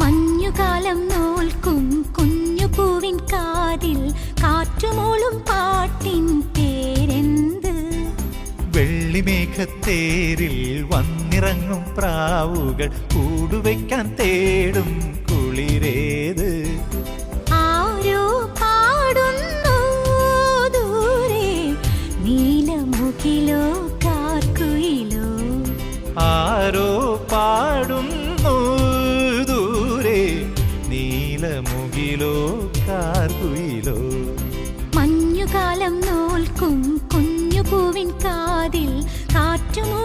മഞ്ഞുകാലം നോൽക്കും കുഞ്ഞു പൂവിൻ കാതിൽ. കാറ്റുമോളും പാട്ടിൻ പേരെന്ത്? വെള്ളിമേഘത്തേരിൽ വന്നിറങ്ങും പ്രാവുകൾ കൂടുവയ്ക്കാൻ തേടും കുളിരേത്. ആരോ പാടുന്നു ദൂരെ കാർക്കുയിലോ. ആരോ പാടുന്നു കാർകുയിലോ കാർകുയിലോ മഞ്ഞുകാലം നോൽക്കും കുഞ്ഞു പൂവിൻ കാതിൽ കാറ്റുമോ